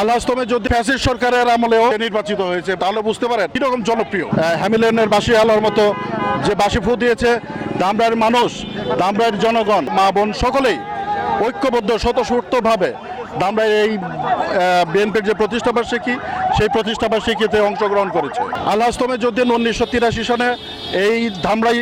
আল্লাহস্তমে যদি ফ্যাসিস সরকারের আমলেও নির্বাচিত হয়েছে। তাহলে বুঝতে পারেন, কীরকম জনপ্রিয়। হ্যামিলনের বাসী আলোর মতো যে বাসি ফু দিয়েছে দামরার মানুষ দামরার জনগণ, মা বোন সকলেই ঐক্যবদ্ধ, স্বতঃস্ফূর্তভাবে দামরা এই বিএনপির যে প্রতিষ্ঠাবার্ষিকী সেই প্রতিষ্ঠাবার্ষিকীতে অংশগ্রহণ করেছে। আল্লাহস্তমে যদি উনিশশো তিরাশি সনে এই ধামরাই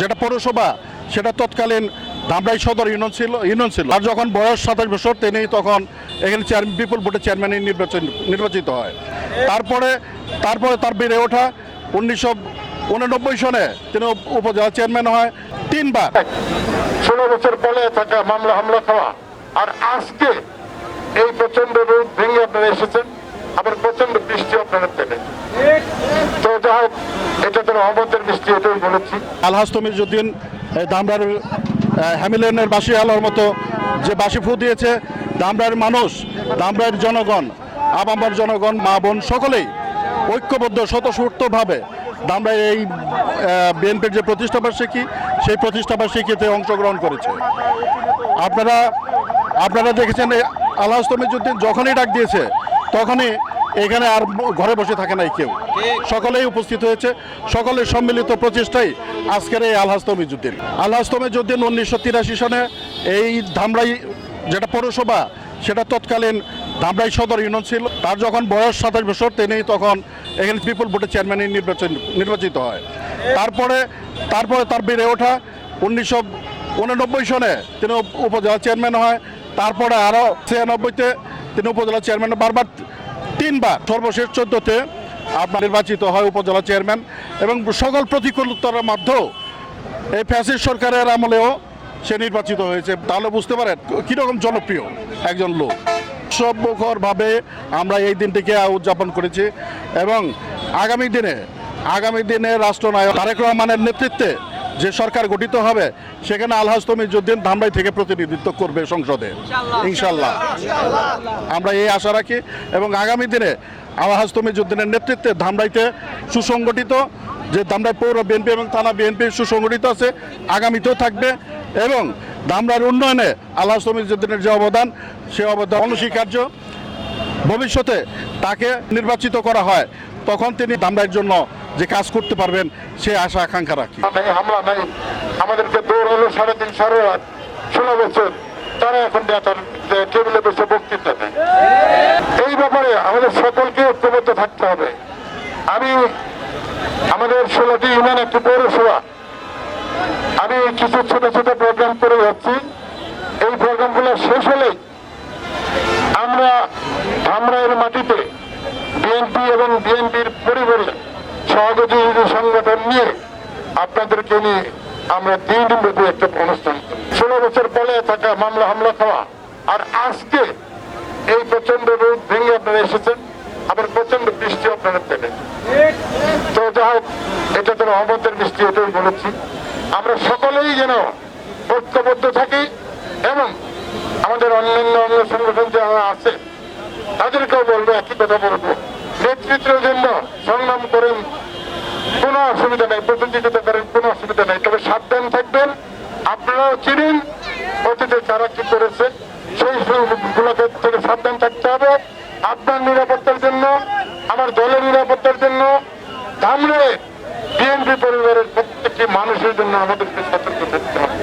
যেটা পৌরসভা, সেটা তৎকালীন ধামরাই সদর ইউনিয়ন ছিল ইউনিয়ন ছিল। আর যখন বয়স সাতাশ বছর তিনি তখন এখানে চেয়ারম্যান বিপুল ভোটে চেয়ারম্যান নির্বাচন নির্বাচিত হয়। তারপরে তারপরে তার বেড়ে ওঠা উনিশশো উননব্বই সনে তিনি উপজেলা চেয়ারম্যান হয় তিনবার। ষোলো বছর পরে থাকা মামলা হামলা খাওয়া। আর আজকে এই প্রচণ্ড রোদ ভেঙে আপনারা এসেছেন আবার প্রচণ্ড বৃষ্টি আপনারা পেলেন। তো যাই হোক এটা তো রহমতের বৃষ্টি এটাই বলেছি। আলহাজ তমিজুদ্দিন দামরার আহ, হ্যামিলনের বাসী আলোর মতো যে বাসি ফু দিয়েছে দামরার মানুষ দামরার জনগণ, আবাম্বার জনগণ, মা বোন সকলেই ঐক্যবদ্ধ, স্বতঃস্ফূর্তভাবে দামরা এই বিএনপির যে প্রতিষ্ঠাবার্ষিকী সেই প্রতিষ্ঠাবার্ষিকীতে অংশগ্রহণ করেছে। আপনারা আপনারা দেখেছেন আলহাজ তমিজুদ্দিন যখনই ডাক দিয়েছে, তখনই এখানে আর ঘরে বসে থাকে নাই কেউ। সকলেই উপস্থিত হয়েছে। সকলের সম্মিলিত প্রচেষ্টাই আজকের এই আলহাজ তমিজুদ্দিন আলহাজ তমিজুদ্দিন উনিশশো তিরাশি সনে এই ধামরাই যেটা পৌরসভা, সেটা তৎকালীন ধামরাই সদর ইউনিয়ন ছিল। তার যখন বয়স সাতাশ বছর, তিনি তখন এখানে পিপুল ভোটে চেয়ারম্যান নির্বাচন, নির্বাচিত হয়। তারপরে তারপরে তার বেড়ে ওঠা উনিশশো উননব্বই সনে তিনি উপ- উপজেলা চেয়ারম্যান হয়। তারপরে আরও ছিয়ানব্বইতে তিনি উপজেলা চেয়ারম্যান, বারবার তিনবার, সর্বশেষ চোদ্দতে আপনার নির্বাচিত হয় উপজেলা চেয়ারম্যান এবং সকল প্রতিকূলতার মধ্যেও এই ফ্যাসিস সরকারের আমলেও সে নির্বাচিত হয়েছে। তাহলে বুঝতে পারেন, কীরকম জনপ্রিয় একজন লোক। সভ্যকরভাবে আমরা এই দিনটিকে উদযাপন করেছি এবং আগামী দিনে আগামী দিনে রাষ্ট্রনায়ক তারেক রহমানের নেতৃত্বে যে সরকার গঠিত হবে সেখানে আলহাজ তমিজুদ্দিন ধামরাই থেকে প্রতিনিধিত্ব করবে সংসদে। ইনশাল্লাহ। আমরা এই আশা রাখি এবং আগামী দিনে আলহাজ তমিজুদ্দিনের নেতৃত্বে ধামরাইতে সুসংগঠিত যে ধামরাই পৌর বিএনপি এবং থানা বিএনপি সুসংগঠিত আছে আগামীতেও থাকবে এবং ধামরার উন্নয়নে আল্লাহ তমিজুদ্দিনের যে অবদান সে অবদান অনস্বীকার্য। ভবিষ্যতে তাকে নির্বাচিত করা হয়। তখন তিনি ধামরাইয়ের জন্য যে কাজ করতে পারবেন, সে আশা, আকাঙ্ক্ষা রাখি। হামলা নাই। আমাদেরকে দৌড় হলো সাড়ে তিন, সাড়ে আট, ষোলো বছর, তারা এখন টেবিলে বসে বক্তৃতা দেয়। এই ব্যাপারে আমাদের সকলকে ঐক্যবদ্ধ থাকতে হবে। আমি আমাদের ষোলোটি ইউনিয়ন, একটি পৌরসভা। আমি কিছু ছোট ছোট প্রোগ্রাম করে যাচ্ছি। এই প্রোগ্রামগুলো শেষ হলেই আমরা ধামরাইয়ের মাটিতে বিএনপি এবং বিএনপির পরিবারে সহযোগী সংগঠন নিয়ে আপনাদেরকে নিয়ে আমরা দিন ব্যাপী একটা অনুষ্ঠান ষোলো বছর পরে থাকা মামলা হামলা খাওয়া, আর আজকে এই প্রচণ্ড রোদ ভেঙে আপনারা এসেছেন, আবার প্রচণ্ড বৃষ্টি আপনারা পেলেন। তো যাই হোক, এটা তো রহমতের বৃষ্টি, এটাই বলেছি। আমরা সকলেই যেন ঐক্যবদ্ধ থাকি এবং আমাদের অন্যান্য অন্য সংগঠন যারা আছে, তাদেরকেও বলব, একই কথা বলব। নেতৃত্বের জন্য সংগ্রাম করেন। কোনো অসুবিধা নেই প্রতিযোগিতা করেন, কোনো অসুবিধা নেই। তবে সাবধান থাকবেন, আপনারাও চিনেন, অতীতে তারা কি করেছে, সেই গুলোকে থেকে সাবধান থাকতে হবে। আপনার নিরাপত্তার জন্য, আমার দলের নিরাপত্তার জন্য, ধামরে বিএনপি পরিবারের প্রত্যেকটি মানুষের জন্য আমাদেরকে সতর্ক থাকতে হবে।